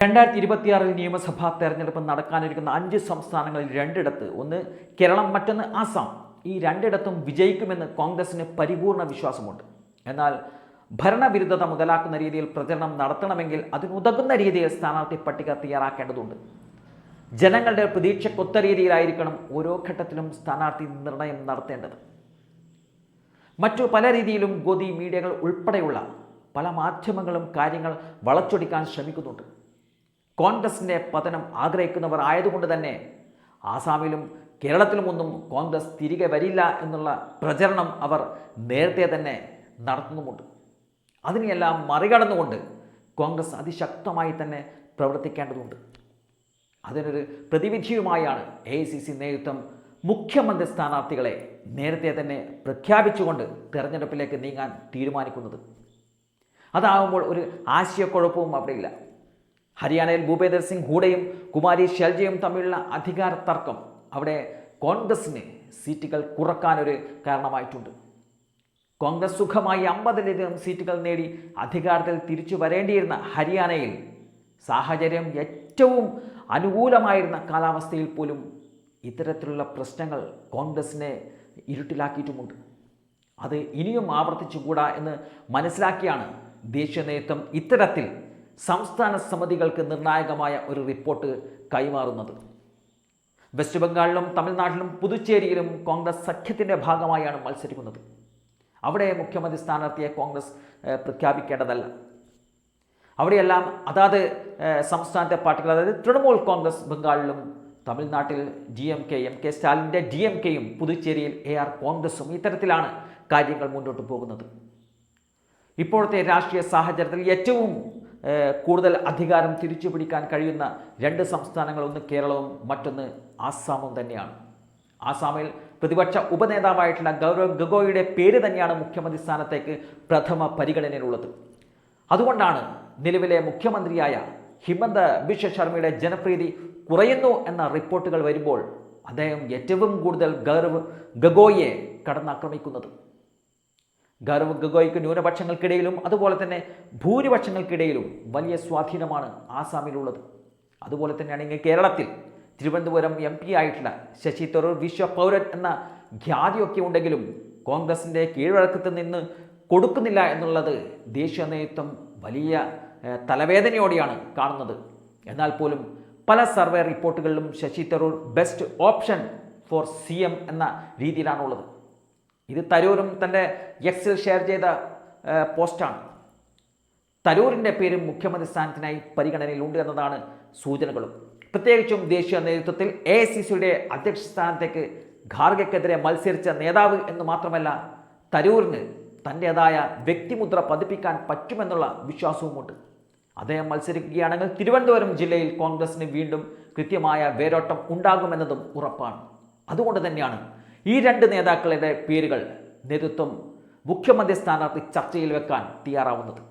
രണ്ടായിരത്തി ഇരുപത്തിയാറിൽ നിയമസഭാ തെരഞ്ഞെടുപ്പ് നടക്കാനിരിക്കുന്ന അഞ്ച് സംസ്ഥാനങ്ങളിൽ രണ്ടിടത്ത് ഒന്ന് കേരളം മറ്റൊന്ന് ആസാം. ഈ രണ്ടിടത്തും വിജയിക്കുമെന്ന് കോൺഗ്രസിന് പരിപൂർണ വിശ്വാസമുണ്ട്. എന്നാൽ ഭരണവിരുദ്ധത മുതലാക്കുന്ന രീതിയിൽ പ്രചരണം നടത്തണമെങ്കിൽ അതിനുതകുന്ന രീതിയിൽ സ്ഥാനാർത്ഥി പട്ടിക തയ്യാറാക്കേണ്ടതുണ്ട്. ജനങ്ങളുടെ പ്രതീക്ഷക്കൊത്ത രീതിയിലായിരിക്കണം ഓരോ ഘട്ടത്തിലും സ്ഥാനാർത്ഥി നിർണയം നടത്തേണ്ടത്. മറ്റു പല രീതിയിലും ഗോതി മീഡിയകൾ ഉൾപ്പെടെയുള്ള പല മാധ്യമങ്ങളും കാര്യങ്ങൾ വളച്ചൊടിക്കാൻ ശ്രമിക്കുന്നുണ്ട്. കോൺഗ്രസിന്റെ പതനം ആഗ്രഹിക്കുന്നവർ ആയതുകൊണ്ട് തന്നെ ആസാമിലും കേരളത്തിലുമൊന്നും കോൺഗ്രസ് തിരികെ വരില്ല എന്നുള്ള പ്രചരണം അവർ നേരത്തെ തന്നെ നടത്തുന്നുമുണ്ട്. അതിനെയെല്ലാം മറികടന്നുകൊണ്ട് കോൺഗ്രസ് അതിശക്തമായി തന്നെ പ്രവർത്തിക്കേണ്ടതുണ്ട്. അതിനൊരു പ്രതിവിധിയുമായാണ് എ ഐ സി സി നേതൃത്വം മുഖ്യമന്ത്രി സ്ഥാനാർത്ഥികളെ നേരത്തെ തന്നെ പ്രഖ്യാപിച്ചുകൊണ്ട് തെരഞ്ഞെടുപ്പിലേക്ക് നീങ്ങാൻ തീരുമാനിക്കുന്നത്. അതാകുമ്പോൾ ഒരു ആശയക്കുഴപ്പവും അവിടെയില്ല ഹരിയാനയിൽ ഭൂപേന്ദർ സിംഗ് ഹൂഡയും കുമാരി ഷെൽജയും തമ്മിലുള്ള അധികാര തർക്കം അവിടെ കോൺഗ്രസിന് സീറ്റുകൾ കുറക്കാനൊരു കാരണമായിട്ടുണ്ട്. കോൺഗ്രസ് സുഖമായി അമ്പതിലധികം സീറ്റുകൾ നേടി അധികാരത്തിൽ തിരിച്ചു വരേണ്ടിയിരുന്ന ഹരിയാനയിൽ സാഹചര്യം ഏറ്റവും അനുകൂലമായിരുന്ന കാലാവസ്ഥയിൽ പോലും ഇത്തരത്തിലുള്ള പ്രശ്നങ്ങൾ കോൺഗ്രസിനെ ഇരുട്ടിലാക്കിയിട്ടുമുണ്ട്. അത് ഇനിയും ആവർത്തിച്ചുകൂടാ എന്ന് മനസ്സിലാക്കിയാണ് ദേശീയ നേതൃത്വം ഇത്തരത്തിൽ സംസ്ഥാന സമിതികൾക്ക് നിർണായകമായ ഒരു റിപ്പോർട്ട് കൈമാറുന്നത്. വെസ്റ്റ് ബംഗാളിലും തമിഴ്നാട്ടിലും പുതുച്ചേരിയിലും കോൺഗ്രസ് സഖ്യത്തിന്റെ ഭാഗമായാണ് മത്സരിക്കുന്നത്. അവിടെ മുഖ്യമന്ത്രി സ്ഥാനാർത്ഥിയെ കോൺഗ്രസ് പ്രഖ്യാപിക്കേണ്ടതല്ല. അവിടെയെല്ലാം അതാത് സംസ്ഥാനത്തെ പാർട്ടികൾ അതായത് തൃണമൂൽ കോൺഗ്രസ് ബംഗാളിലും തമിഴ്നാട്ടിൽ D M K M K സ്റ്റാലിന്റെ ഡി എം കെയും പുതുച്ചേരിയിൽ എ ആർ കോൺഗ്രസും ഇത്തരത്തിലാണ് കാര്യങ്ങൾ മുന്നോട്ട് പോകുന്നത്. ഇപ്പോഴത്തെ രാഷ്ട്രീയ സാഹചര്യത്തിൽ ഏറ്റവും കൂടുതൽ അധികാരം തിരിച്ചു പിടിക്കാൻ കഴിയുന്ന രണ്ട് സംസ്ഥാനങ്ങൾ ഒന്ന് കേരളവും മറ്റൊന്ന് ആസാമും തന്നെയാണ്. ആസാമിൽ പ്രതിപക്ഷ ഉപനേതാവായിട്ടുള്ള ഗൗരവ് ഗഗോയുടെ പേര് തന്നെയാണ് മുഖ്യമന്ത്രി സ്ഥാനത്തേക്ക് പ്രഥമ പരിഗണനയിലുള്ളത്. അതുകൊണ്ടാണ് നിലവിലെ മുഖ്യമന്ത്രിയായ ഹിമന്ത ബിശ്വ ശർമ്മയുടെ ജനപ്രീതി കുറയുന്നു എന്ന റിപ്പോർട്ടുകൾ വരുമ്പോൾ അദ്ദേഹം ഏറ്റവും കൂടുതൽ ഗൗരവ് ഗഗോയെ കടന്നാക്രമിക്കുന്നത്. ഗൗരവ് ഗഗോയ്ക്ക് ന്യൂനപക്ഷങ്ങൾക്കിടയിലും അതുപോലെ തന്നെ ഭൂരിപക്ഷങ്ങൾക്കിടയിലും വലിയ സ്വാധീനമാണ് ആസാമിലുള്ളത്. അതുപോലെ തന്നെയാണ് ഇങ്ങ് കേരളത്തിൽ തിരുവനന്തപുരം എം പി ആയിട്ടുള്ള ശശി തരൂർ വിശ്വ പൗരൻ എന്ന ഖ്യാതിയൊക്കെ ഉണ്ടെങ്കിലും കോൺഗ്രസിന്റെ കീഴ്വഴക്കത്തിൽ നിന്ന് കൊടുക്കുന്നില്ല എന്നുള്ളത് ദേശീയ നേതൃത്വം വലിയ തലവേദനയോടെയാണ് കാണുന്നത്. എന്നാൽ പോലും പല survey റിപ്പോർട്ടുകളിലും Shashi Tharoor best option for C M എന്ന രീതിയിലാണുള്ളത്. ഇത് തരൂരും തന്റെ എക്സിൽ ഷെയർ ചെയ്ത പോസ്റ്റാണ്. തരൂരിന്റെ പേരും മുഖ്യമന്ത്രി സ്ഥാനത്തിനായി പരിഗണനയിലുണ്ട് എന്നതാണ് സൂചനകളും. പ്രത്യേകിച്ചും ദേശീയ നേതൃത്വത്തിൽ എ ഐ സി സിയുടെ അധ്യക്ഷ സ്ഥാനത്തേക്ക് ഖാർഗയ്ക്കെതിരെ മത്സരിച്ച നേതാവ് എന്ന് മാത്രമല്ല തരൂരിന് തന്റേതായ വ്യക്തിമുദ്ര പതിപ്പിക്കാൻ പറ്റുമെന്നുള്ള വിശ്വാസവുമുണ്ട്. അദ്ദേഹം മത്സരിക്കുകയാണെങ്കിൽ തിരുവനന്തപുരം ജില്ലയിൽ കോൺഗ്രസിന് വീണ്ടും കൃത്യമായ വേരോട്ടം ഉണ്ടാകുമെന്നതും ഉറപ്പാണ്. അതുകൊണ്ട് തന്നെയാണ് ഈ രണ്ട് നേതാക്കളുടെ പേരുകൾ നേതൃത്വം മുഖ്യമന്ത്രി സ്ഥാനാർത്ഥി ചർച്ചയിൽ വെക്കാൻ തയ്യാറാവുന്നത്.